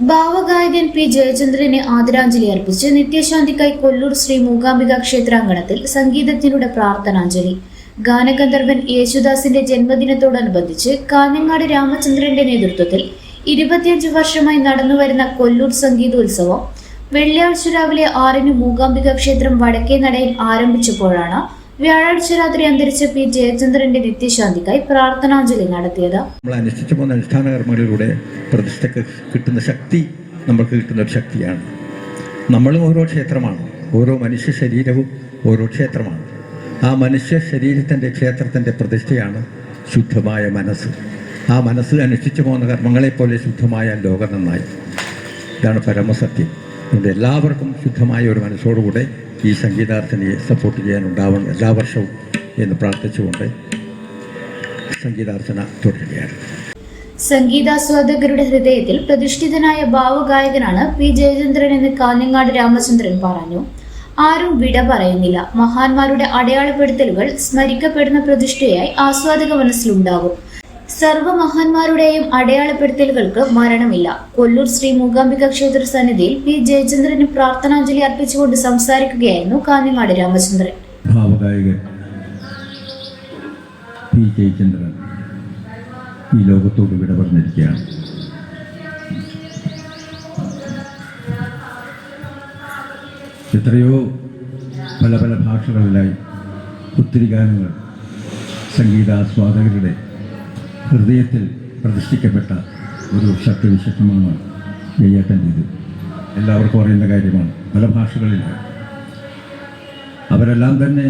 ഭാവഗായകൻ P ജയചന്ദ്രന് ആദരാഞ്ജലി അർപ്പിച്ച് നിത്യശാന്തിക്കായി കൊല്ലൂർ ശ്രീ മൂകാംബിക ക്ഷേത്രാങ്കണത്തിൽ സംഗീതജ്ഞരുടെ പ്രാർത്ഥനാഞ്ജലി. ഗാനഗന്ധർവൻ യേശുദാസിന്റെ ജന്മദിനത്തോടനുബന്ധിച്ച് കാഞ്ഞങ്ങാട് രാമചന്ദ്രന്റെ നേതൃത്വത്തിൽ ഇരുപത്തിയഞ്ച് വർഷമായി നടന്നുവരുന്ന കൊല്ലൂർ സംഗീതോത്സവം വെള്ളിയാഴ്ച രാവിലെ ആറിന് മൂകാംബിക ക്ഷേത്രം വടക്കേ നടയിൽ ആരംഭിച്ചപ്പോഴാണ് വ്യാഴാഴ്ച രാത്രി അന്തരിച്ച പി ജയചന്ദ്രന്റെ നിത്യശാന്തിക്കായി പ്രാർത്ഥനാഞ്ജലി നടത്തിയത്. നമ്മൾ അനുഷ്ഠിച്ചു പോകുന്ന അനുഷ്ഠാന കർമ്മങ്ങളിലൂടെ പ്രതിഷ്ഠയ്ക്ക് കിട്ടുന്ന ശക്തി നമ്മൾക്ക് കിട്ടുന്ന ഒരു ശക്തിയാണ്. നമ്മളും ഓരോ ക്ഷേത്രമാണ് ഓരോ മനുഷ്യ ശരീരവും ഓരോ ക്ഷേത്രമാണ്. ആ മനുഷ്യ ശരീരത്തിന്റെ ക്ഷേത്രത്തിന്റെ പ്രതിഷ്ഠയാണ് ശുദ്ധമായ മനസ്സ്. ആ മനസ്സ് അനുഷ്ഠിച്ചു പോകുന്ന കർമ്മങ്ങളെപ്പോലെ ശുദ്ധമായ ലോകം നന്നായി. ഇതാണ് പരമസത്യം. അതുകൊണ്ട് എല്ലാവർക്കും ശുദ്ധമായ ഒരു മനസ്സോടുകൂടെ ഈ സംഗീതാർത്ഥനയെ സപ്പോർട്ട് ചെയ്യാനുണ്ടാവണം എല്ലാ വർഷവും എന്ന് പ്രാർത്ഥിച്ചുകൊണ്ട് സംഗീതാർത്ഥന തുടരുകയാണ്. സംഗീതാസ്വാദകരുടെ ഹൃദയത്തിൽ പ്രതിഷ്ഠിതനായ ഭാവഗായകനാണ് പി ജയചന്ദ്രൻ എന്ന് കാഞ്ഞങ്ങാട് രാമചന്ദ്രൻ പറഞ്ഞു. ആരും വിട പറയുന്നില്ല. മഹാന്മാരുടെ അടയാളപ്പെടുത്തലുകൾ സ്മരിക്കപ്പെടുന്ന പ്രതിഷ്ഠയായി ആസ്വാദക മനസ്സിലുണ്ടാകും. സർവ മഹാന്മാരുടെയും അടയാളപ്പെടുത്തലുകൾക്ക് മരണമില്ല. കൊല്ലൂർ ശ്രീ മൂകാംബിക ക്ഷേത്ര സന്നിധിയിൽ പി ജയചന്ദ്രന് പ്രാർത്ഥനാഞ്ജലി അർപ്പിച്ചുകൊണ്ട് സംസാരിക്കുകയായിരുന്നു കാഞ്ഞങ്ങാട് രാമചന്ദ്രൻ. പി ജയചന്ദ്രൻ ഈ ലോകത്തോട് വിട പറഞ്ഞിരിക്കുകയാണ്. എത്രയോ പല പല ഭാഷകളിലായി ഒത്തിരി ഗാനങ്ങൾ സംഗീതാസ്വാദകരുടെ ഹൃദയത്തിൽ പ്രതിഷ്ഠിക്കപ്പെട്ട ഒരു ശക്തിവിശേഷമാണ് നെയ്യാറ്റന്റേത് എല്ലാവർക്കും അറിയേണ്ട കാര്യമാണ് പല ഭാഷകളിൽ. അവരെല്ലാം തന്നെ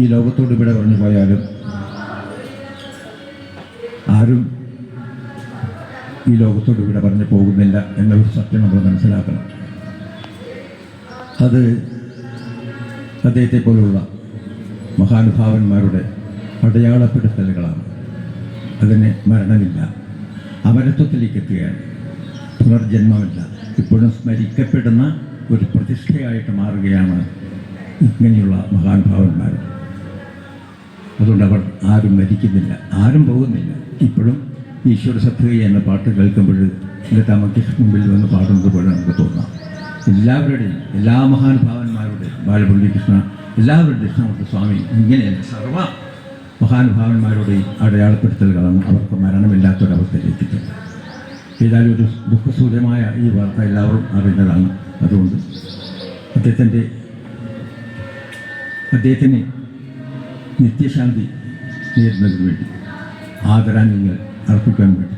ഈ ലോകത്തോട് ഇവിടെ പറഞ്ഞു പോയാലും ആരും ഈ ലോകത്തോട് ഇവിടെ പറഞ്ഞു പോകുന്നില്ല എന്നൊരു സത്യം നമ്മൾ മനസ്സിലാക്കണം. അത് അദ്ദേഹത്തെ പോലുള്ള മഹാനുഭാവന്മാരുടെ അടയാളപ്പെടുത്തലുകളാണ്. അതിന് മരണമില്ല. അമരത്വത്തിലേക്ക് എത്തുകയാണ് പുനർജന്മമില്ല. ഇപ്പോഴും സ്മരിക്കപ്പെടുന്ന ഒരു പ്രതിഷ്ഠയായിട്ട് മാറുകയാണ് ഇങ്ങനെയുള്ള മഹാനുഭാവന്മാർ അതുകൊണ്ട് അവർ ആരും മരിക്കുന്നില്ല. ആരും പോകുന്നില്ല. ഇപ്പോഴും ഈശ്വര സത്യ എന്ന പാട്ട് കേൾക്കുമ്പോൾ എന്റെ തമക്ക് മുമ്പിൽ വന്ന് പാടുന്നത് പോലെ നമുക്ക് തോന്നാം. എല്ലാവരുടെയും എല്ലാ മഹാനുഭാവന്മാരുടെയും ബാലപുള്ളി കൃഷ്ണ എല്ലാവരുടെയും കൃഷ്ണമൂർത്തി സ്വാമി ഇങ്ങനെയല്ല. സർവ മഹാനുഭാവന്മാരുടെയും അടയാളപ്പെടുത്തലുകളാണ് അവർക്ക് മരണമില്ലാത്തൊരവസ്ഥയിലേക്ക് എത്തുന്നത് ഏതായാലും ഒരു ദുഃഖസൂചമായ ഈ വാർത്ത എല്ലാവരും അറിയുന്നതാണ് അതുകൊണ്ട് അദ്ദേഹത്തിന്റെ അദ്ദേഹത്തിന് നിത്യശാന്തി നേരുന്നതിന് വേണ്ടി ആദരാഞ്ജലികൾ അർപ്പിക്കാൻ വേണ്ടി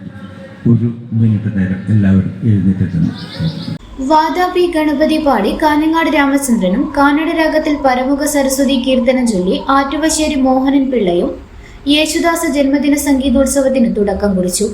ഒരു മിനിറ്റ് നേരം എല്ലാവരും എഴുന്നേറ്റെത്തുന്നു വാദാപി ഗണപതി പാടി കാഞ്ഞങ്ങാട് രാമചന്ദ്രനും കാനഡ രാഗത്തിൽ പരമുഖ സരസ്വതി കീർത്തനം ചൊല്ലി ആറ്റുവശ്ശേരി മോഹനൻ പിള്ളയും യേശുദാസ ജന്മദിന സംഗീതോത്സവത്തിന് തുടക്കം കുറിച്ചു.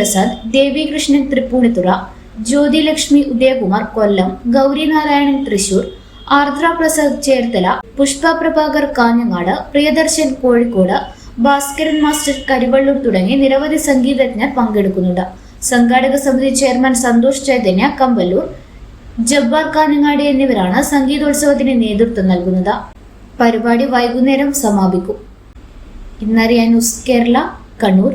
പ്രസാദ് ദേവികൃഷ്ണൻ തൃപ്പൂണിത്തുറ ജ്യോതിലക്ഷ്മി ഉദയകുമാർ കൊല്ലം ഗൗരിനാരായണൻ തൃശൂർ ആർദ്ര പ്രസാദ് ചേർത്തല പുഷ്പ പ്രഭാകർ കാഞ്ഞങ്ങാട് പ്രിയദർശൻ കോഴിക്കോട് ഭാസ്കരൻ മാസ്റ്റർ കരിവള്ളൂർ തുടങ്ങി നിരവധി സംഗീതജ്ഞർ പങ്കെടുക്കുന്നുണ്ട്. സംഘാടക സമിതി ചെയർമാൻ സന്തോഷ് ചൈതന്യ കമ്പല്ലൂർ ജബ്ബാർ കാഞ്ഞങ്ങാട് എന്നിവരാണ് സംഗീതോത്സവത്തിന് നേതൃത്വം നൽകുന്നത്. പരിപാടി വൈകുന്നേരം സമാപിക്കും. ഇന്നറിയാൻ ന്യൂസ് കേരള കണ്ണൂർ.